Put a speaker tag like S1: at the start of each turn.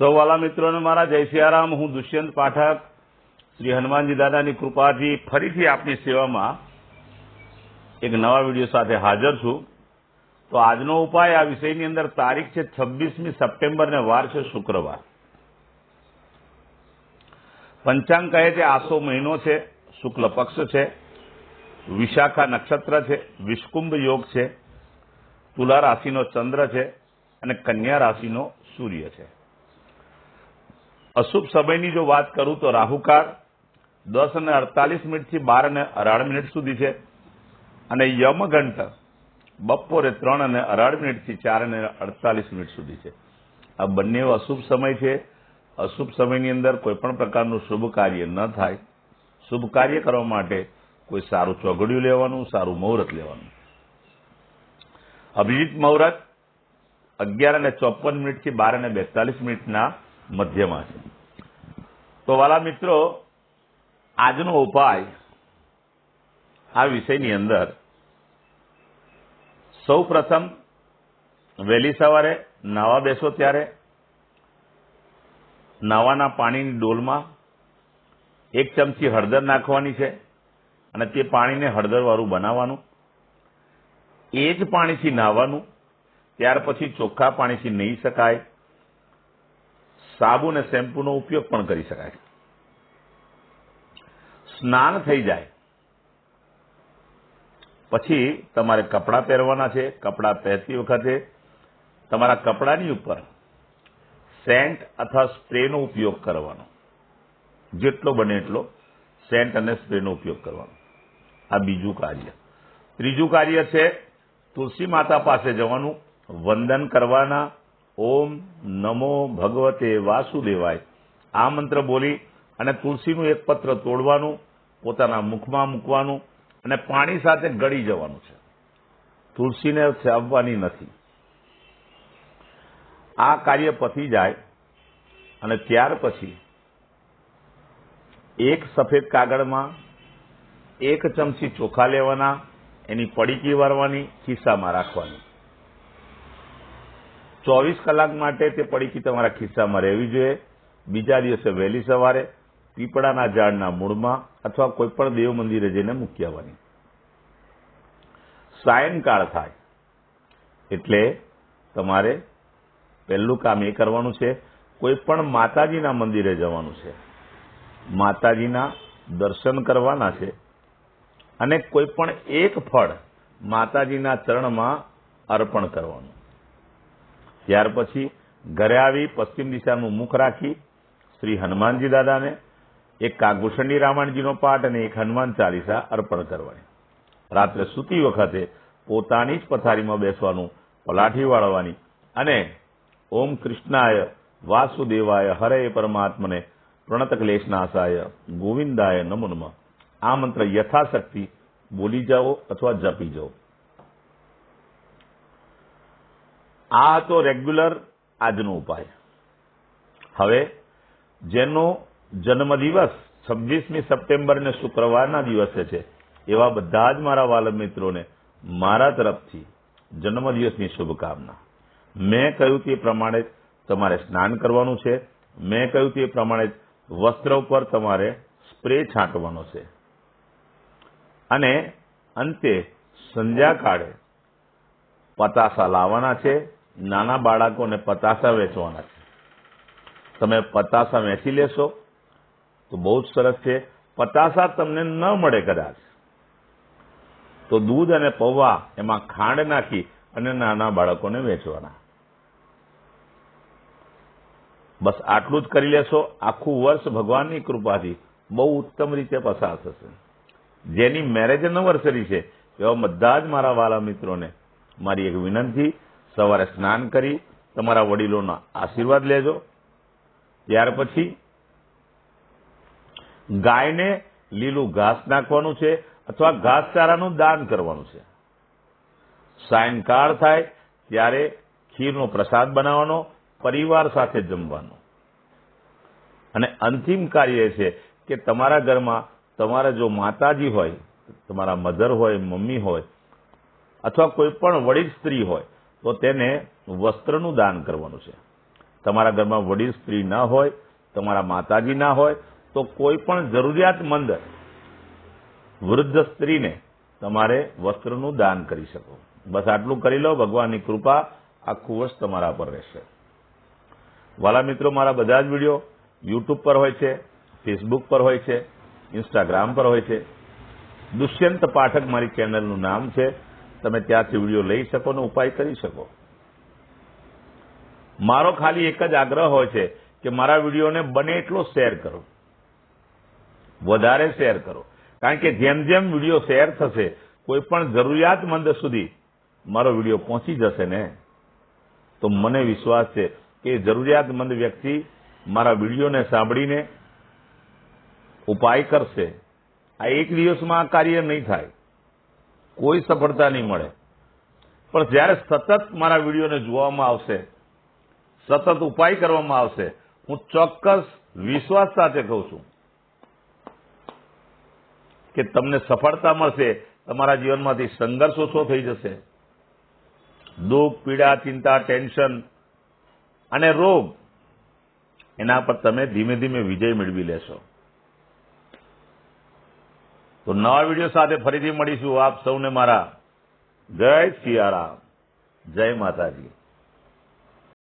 S1: સૌ વાલા મિત્રોને મારા જય સિયારામ હું દુષ્યંત પાઠક. શ્રી હનુમાનજી દાદાની કૃપાથી ફરીથી આપની સેવામાં એક નવા વીડિયો સાથે હાજર છું. તો આજનો ઉપાય આ વિષયની અંદર તારીખ છે છવ્વીસમી સપ્ટેમ્બર વાર છે શુક્રવાર. પંચાંગ કહે છે આસો મહિનો છે, શુક્લ પક્ષ છે, વિશાખા નક્ષત્ર છે, વિષ્કુંભ યોગ છે, તુલા રાશિનો ચંદ્ર છે અને કન્યા રાશિનો સૂર્ય છે. અશુભ સમયની જો વાત કરું તો રાહુકાળ દસ અને અડતાલીસ મિનિટથી બાર અને અઢાર મિનિટ સુધી છે. અને યમઘંટ બપોરે ત્રણ અને અઢાર મિનિટથી ચાર અને અડતાલીસ મિનિટ સુધી છે. આ બંને અશુભ સમય છે. અશુભ સમયની અંદર કોઈ પણ પ્રકારનું શુભ કાર્ય ન થાય. શુભ કાર્ય કરવા માટે કોઈ સારું ચોઘડિયું લેવાનું, સારું મુહૂર્ત લેવાનું. અભિજીત મુહૂર્ત અગિયાર અને ચોપન મિનિટથી બાર અને બેતાલીસ મિનિટના મધ્યમાં છે. તો વાલા મિત્રો, આજનો ઉપાય આ વિષયની અંદર સૌ પ્રથમ વહેલી સવારે નાવા બેસો ત્યારે, નાવાના પાણીની ડોલમાં એક ચમચી હળદર નાખવાની છે અને તે પાણીને હળદરવાળું બનાવવાનું, એ જ પાણીથી નાહવાનું ત્યાર પછી ચોખ્ખા પાણીથી નહીં શકાય સાબુ અને શેમ્પૂનો ઉપયોગ પણ કરી શકાય સ્નાન થઈ જાય. પછી તમારે કપડાં પહેરવાના છે, કપડાં પહેરતી વખતે તમારા કપડાની ઉપર સેન્ટ અથવા સ્પ્રેનો ઉપયોગ કરવાનો. જેટલો બને એટલો સેન્ટ અને સ્પ્રેનો ઉપયોગ કરવાનો. આ બીજું કાર્ય. ત્રીજું કાર્ય છે તુલસી માતા પાસે જવાનું વંદન કરવાના ઓમ નમો ભગવતે વાસુદેવાય. આ મંત્ર બોલી અને તુલસીનું એક પત્ર તોડવાનું, પોતાના મુખમાં મૂકવાનું અને પાણી સાથે ગળી જવાનું છે. તુલસીને સેવવાની નથી. આ કાર્ય પતી જાય અને ત્યાર પછી એક સફેદ કાગળમાં એક ચમચી ચોખા લેવાના, એની પડીકી વારવાની, ખિસ્સામાં રાખવાની. ચોવીસ કલાક માટે તે પડીકી તમારા ખિસ્સામાં રહેવી જોઈએ. બીજા દિવસે વહેલી સવારે પીપળાના ઝાડના મૂળમાં અથવા કોઈ પણ દેવ મંદિરે જઈને મૂકી આવવાની. સાયંકાળ થાય એટલે તમારે પહેલું કામ એ કરવાનું છે કોઈ પણ માતાજીના મંદિરે જવાનું છે. માતાજીના દર્શન કરવાના છે અને કોઈ પણ એક ફળ માતાજીના ચરણમાં અર્પણ કરવાનું. ત્યાર પછી ઘરે આવી પશ્ચિમ દિશાનું મુખ રાખી શ્રી હનુમાનજી દાદાને, એક કાગભૂષણી રામાયણજીનો પાઠ અને એક હનુમાન ચાલીસા અર્પણ કરવાની. રાત્રે સૂતી વખતે પોતાની જ પથારીમાં બેસવાનું પલાઠી વાળવાની અને ઓમ કૃષ્ણાય વાસુદેવાય હરે પરમાત્મને પ્રણત ક્લેશનાશાય ગોવિંદાય નમો નમઃ. આ મંત્ર યથાશક્તિ બોલી જાઓ અથવા જપી જાઓ. આ હતો રેગ્યુલર આજનો ઉપાય. હવે જેનો જન્મદિવસ છવ્વીસમી સપ્ટેમ્બર ને શુક્રવારના દિવસે છે, એવા બધા જ મારા વાલમ મિત્રોને મારા તરફથી જન્મદિવસની શુભકામના. મેં કહ્યું તે પ્રમાણે તમારે સ્નાન કરવાનું છે. મેં કહ્યું તે પ્રમાણે વસ્ત્ર ઉપર તમારે સ્પ્રે છાંટવાનો છે. અને અંતે સંધ્યાકાળે પતાસા લાવવાના છે. નાના બાળકોને પતાસા વેચવાના છે. તમે પતાસા વેચી લેશો તો બહુ જ સરસ છે. પતાસા તમને ન મળે કદાચ. તો દૂધ અને પૌવા એમાં ખાંડ નાખી અને નાના બાળકોને વેચવાના. બસ આટલું જ કરી લેશો. આખું વર્ષ ભગવાનની કૃપાથી બહુ ઉત્તમ રીતે પસાર થશે. જેની મેરેજ એનિવર્સરી છે, એવા બધા જ મારા વાલા મિત્રોને મારી એક વિનંતી સવારે સ્નાન કરી તમારા વડીલોના આશીર્વાદ લેજો. ત્યાર પછી ગાયને લીલું ઘાસ નાખવાનું છે અથવા ઘાસચારાનું દાન કરવાનું છે. સાયંકાળ થાય ત્યારે ખીરનો પ્રસાદ બનાવવાનો, પરિવાર સાથે જમવાનો. અને અંતિમ કાર્ય છે કે તમારા ઘરમાં તમારા જો માતાજી હોય, તમારા મધર હોય, મમ્મી હોય, અથવા કોઈ પણ વડીલ સ્ત્રી હોય તો તેને વસ્ત્રનું દાન કરવાનું છે. તમારા ઘરમાં વડીલ સ્ત્રી ના હોય, તમારા માતાજી ના હોય, તો કોઈ પણ જરૂરિયાતમંદ વૃદ્ધ સ્ત્રીને તમારે વસ્ત્રનું દાન કરી શકો. બસ આટલું કરી લો, ભગવાનની કૃપા આખું વર્ષ તમારા પર રહેશે. વાલા મિત્રો, મારા બધા જ વીડિયો યુટ્યુબ પર હોય છે, ફેસબુક પર હોય છે, ઇન્સ્ટાગ્રામ પર હોય છે. દુષ્યંત પાઠક મારી ચેનલનું નામ છે તમે ત્યાંથી વીડિયો લઈ શકો ને ઉપાય કરી શકો. મારો ખાલી એક જ આગ્રહ હોય છે કે મારા વિડીયોને બને એટલો શેર કરો. વધારે શેર કરો. કારણ કે જેમ જેમ વીડિયો શેર થશે, કોઈ પણ જરૂરિયાતમંદ સુધી મારો વીડિયો પહોંચી જશે ને. તો મને વિશ્વાસ છે કે જરૂરિયાતમંદ વ્યક્તિ મારા વિડીયોને સાંભળીને ઉપાય કરશે. આ એક દિવસમાં આ કાર્ય નહીં થાય. કોઈ સફળતા નહીં મળે. પણ જ્યારે સતત મારા વિડીયોને જોવામાં આવશે, સતત ઉપાય કરવામાં આવશે, હું ચોક્કસ વિશ્વાસ સાથે કહું છું કે તમને સફળતા મળશે, તમારા જીવનમાંથી સંઘર્ષ ઓછો થઈ જશે. દુઃખ, પીડા, ચિંતા, ટેન્શન અને રોગ, એના પર તમે ધીમે ધીમે વિજય મેળવી લેશો. તો નવા વીડિયો સાથે ફરીથી મળીશું આપ સૌને મારા જય સિયારામ. જય માતાજી.